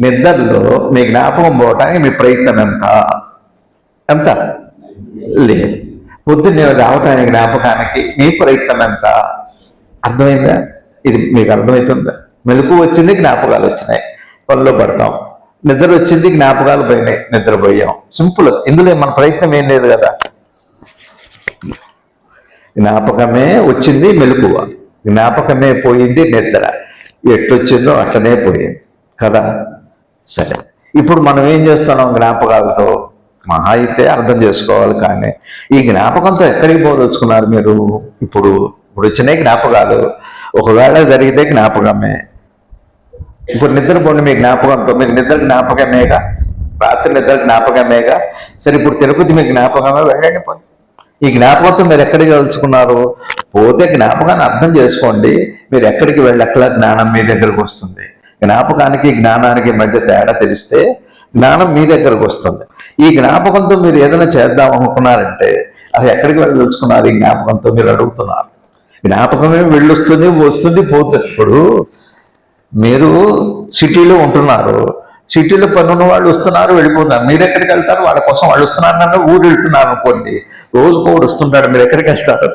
నిద్రలో మీ జ్ఞాపకం పోవటానికి మీ ప్రయత్నం ఎంత? ఎంత? లేదు. పొద్దున్నే రావటానికి జ్ఞాపకానికి మీ ప్రయత్నం ఎంత? అర్థమైందా? ఇది మీకు అర్థమవుతుందా మెలకు వచ్చింది జ్ఞాపకాలు వచ్చినాయి. పనిలో పడతాం. నిద్ర వచ్చింది జ్ఞాపకాలు పోయినాయి. నిద్రపోయాం. సింపుల్. ఇందులో మన ప్రయత్నం ఏం లేదు కదా? జ్ఞాపకమే వచ్చింది మెలకువ. జ్ఞాపకమే పోయింది నిద్ర. ఎట్టొచ్చిందో అట్లనే పోయింది. కదా? సరే. ఇప్పుడు మనం ఏం చేస్తున్నాం జ్ఞాపకాలతో? మహా అయితే అర్థం చేసుకోవాలి కానీ ఈ జ్ఞాపకంతో ఎక్కడికి పోదలుచుకున్నారు మీరు? ఇప్పుడు ఇప్పుడు వచ్చినాయి జ్ఞాపకాలు. ఒకవేళ జరిగితే జ్ఞాపకమే. ఇప్పుడు నిద్రపోండి మీ జ్ఞాపకంతో. మీకు నిద్ర జ్ఞాపకమేగా? రాత్రి నిద్ర జ్ఞాపకమేగా? సరే ఇప్పుడు తిరుపతి మీ జ్ఞాపకమే వెళ్ళండి పోయి ఈ జ్ఞాపకంతో మీరు ఎక్కడికి వెళ్చుకున్నారు పోతే జ్ఞాపకాన్ని అర్థం చేసుకోండి. మీరు ఎక్కడికి వెళ్ళక్కల జ్ఞానం మీ దగ్గరకు వస్తుంది. జ్ఞాపకానికి జ్ఞానానికి మధ్య తేడా తెలిస్తే జ్ఞానం మీ దగ్గరకు వస్తుంది. ఈ జ్ఞాపకంతో మీరు ఏదైనా చేద్దాం అనుకున్నారంటే అది ఎక్కడికి వెళ్ళదలుచుకున్నారు? ఈ జ్ఞాపకంతో మీరు అడుగుతున్నారు. జ్ఞాపకమే వెళ్ళొస్తుంది వస్తుంది పోతుంది. ఇప్పుడు మీరు సిటీలో ఉంటున్నారు. సిటీలో పన్నున్న వాళ్ళు వస్తున్నారు వెళ్ళిపోతున్నారు. మీరు ఎక్కడికి వెళ్తారు? వాళ్ళ కోసం వాళ్ళు వస్తున్నారు నన్ను ఊరు వెళ్తున్నారు అనుకోండి. రోజుకోడు వస్తుంటాడు. మీరు ఎక్కడికి వెళ్తారు?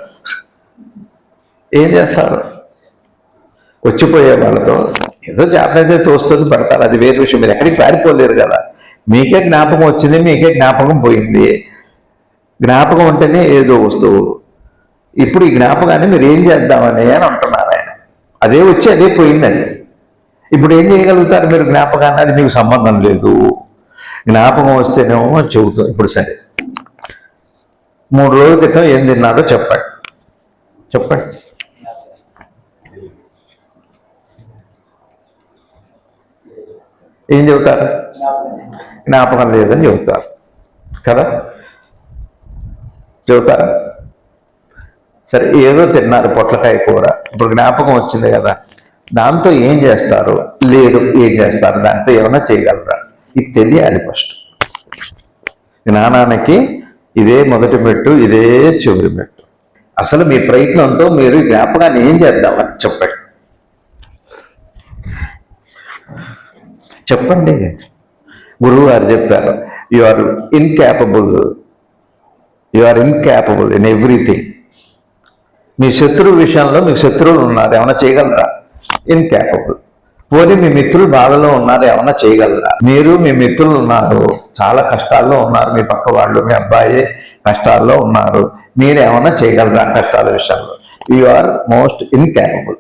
ఏం చేస్తారు? వచ్చిపోయే వాళ్ళతో ఏదో జాతర అయితే తోస్తుంది పడతారు. అది వేరే విషయం. మీరు ఎక్కడికి పారిపోలేరు కదా. మీకే జ్ఞాపకం వచ్చింది మీకే జ్ఞాపకం పోయింది. జ్ఞాపకం ఉంటేనే ఏదో వస్తువు. ఇప్పుడు ఈ జ్ఞాపకాన్ని మీరు ఏం చేద్దామని అని అంటున్నారు ఆయన. అదే వచ్చి అదే పోయిందండి. ఇప్పుడు ఏం చేయగలుగుతారు మీరు జ్ఞాపకాన్ని? అది మీకు సంబంధం లేదు. జ్ఞాపకం వస్తేనేమో చెబుతాం ఇప్పుడు సరే. మూడు రోజుల క్రితం ఏం తిన్నారో చెప్పండి. చెప్పండి. ఏం చెబుతారు? జ్ఞాపకం లేదని చెబుతారు. కదా? చెబుతారా? సరే ఏదో తిన్నారు పొట్లకాయ కూర. ఇప్పుడు జ్ఞాపకం వచ్చింది కదా. దాంతో ఏం చేస్తారు? లేదు ఏం చేస్తారు? దాంతో ఏమైనా చేయగలరా? ఇది తెలియాలి ఫస్ట్ జ్ఞానానికి ఇదే మొదటి మెట్టు ఇదే చివరి మెట్టు. అసలు మీ ప్రయత్నంతో మీరు జ్ఞాపకాన్ని ఏం చేద్దామని చెప్పండి. చెప్పండి. గురువు గారు చెప్పారు you are incapable you are incapable in everything మీ శత్రువు విషయంలో మీకు శత్రువులు ఉన్నారు ఏమైనా చేయగలరా? ఇన్క్యాపబుల్ పోనీ మీ మిత్రులు బాధలో ఉన్నారు ఏమైనా చేయగలరా? మీరు మీ మిత్రులు ఉన్నారు చాలా కష్టాల్లో ఉన్నారు మీ పక్క వాళ్ళు మీ అబ్బాయి కష్టాల్లో ఉన్నారు. మీరు ఏమైనా చేయగలరా కష్టాల విషయంలో? You are most incapable